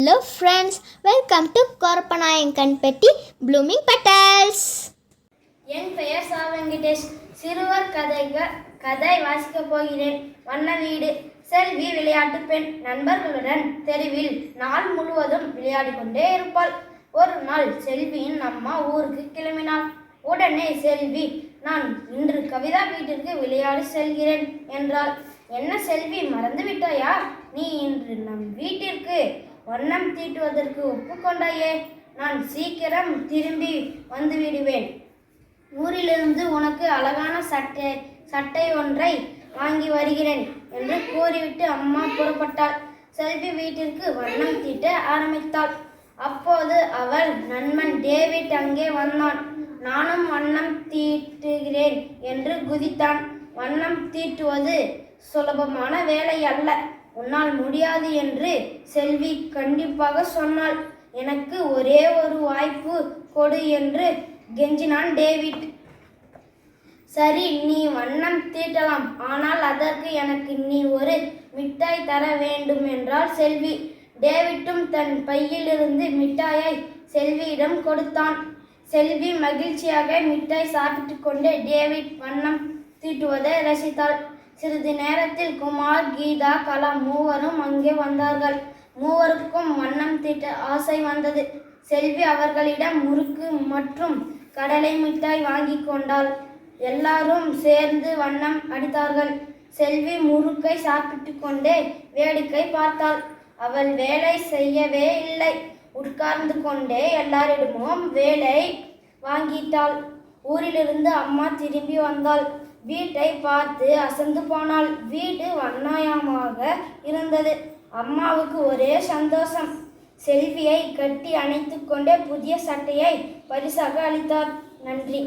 Hello friends welcome to Korappanayakkanpatti blooming petals என் பெயர் சா வெங்கடேஷ். சிறுவர் கதைகள் கதை வாசிக்கப் போகிறேன். வண்ண வீடு செல்வி விளையாட்டு பெண். நண்பர்களுடன் தெருவில் நாள் முழுவதும் விளையாடி கொண்டே இருப்பாள். ஒரு நாள் செல்வியின் அம்மா ஊருக்கு கிளம்பினாள். உடனே செல்வி நான் இன்று கவிதா வீட்டிற்கு விளையாட செல்கிறேன் என்றாள். என்ன செல்வி மறந்து விட்டாயா? நீ இன்று நம் வீட்டிற்கு வண்ணம் தீட்டுவதற்கு ஒப்புக்கொண்டாயே நான் சீக்கிரம் திரும்பி வந்துவிடுவேன். ஊரிலிருந்து உனக்கு அழகான சட்டை சட்டை ஒன்றை வாங்கி வருகிறேன் என்று கூறிவிட்டு அம்மா புறப்பட்டாள். செல்வி வீட்டிற்கு வண்ணம் தீட்ட ஆரம்பித்தாள். அப்போது அவள் நண்பன் டேவிட் அங்கே வந்தான். நானும் வண்ணம் தீட்டுகிறேன் என்று குதித்தான். வண்ணம் தீட்டுவது சுலபமான வேலை அல்ல. உன்னால் முடியாது என்று செல்வி கண்டிப்பாக சொன்னாள். எனக்கு ஒரே ஒரு வாய்ப்பு கொடு என்று கெஞ்சினான் டேவிட். சரி நீ வண்ணம் தீட்டலாம். ஆனால் அதற்கு எனக்கு நீ ஒரு மிட்டாய் தர வேண்டும் என்றால் செல்வி. டேவிட்டும் தன் பையிலிருந்து மிட்டாயை செல்வியிடம் கொடுத்தான். செல்வி மகிழ்ச்சியாக மிட்டாய் சாப்பிட்டு கொண்டு டேவிட் வண்ணம் தீட்டுவதை ரசித்தாள். சிறிது நேரத்தில் குமார் கீதா கலா மூவரும் அங்கே வந்தார்கள். மூவருக்கும் வண்ணம் தீட்ட ஆசை வந்தது. செல்வி அவர்களிடம் முறுக்கு மற்றும் கடலை மிட்டாய் வாங்கி கொண்டாள். எல்லாரும் சேர்ந்து வண்ணம் அடித்தார்கள். செல்வி முறுக்கை சாப்பிட்டு கொண்டே வேடிக்கை பார்த்தாள். அவள் வேலை செய்யவே இல்லை. உட்கார்ந்து கொண்டே எல்லாரிடமும் வேலை வாங்கிட்டாள். ஊரிலிருந்து அம்மா திரும்பி வந்தாள். வீட்டை பார்த்து அசந்து போனாள். வீடு வண்ணாயமாக இருந்தது. அம்மாவுக்கு ஒரே சந்தோஷம். செல்வியை கட்டி அணைத்து கொண்டே புதிய சட்டையை பரிசாக அளித்தார். நன்றி.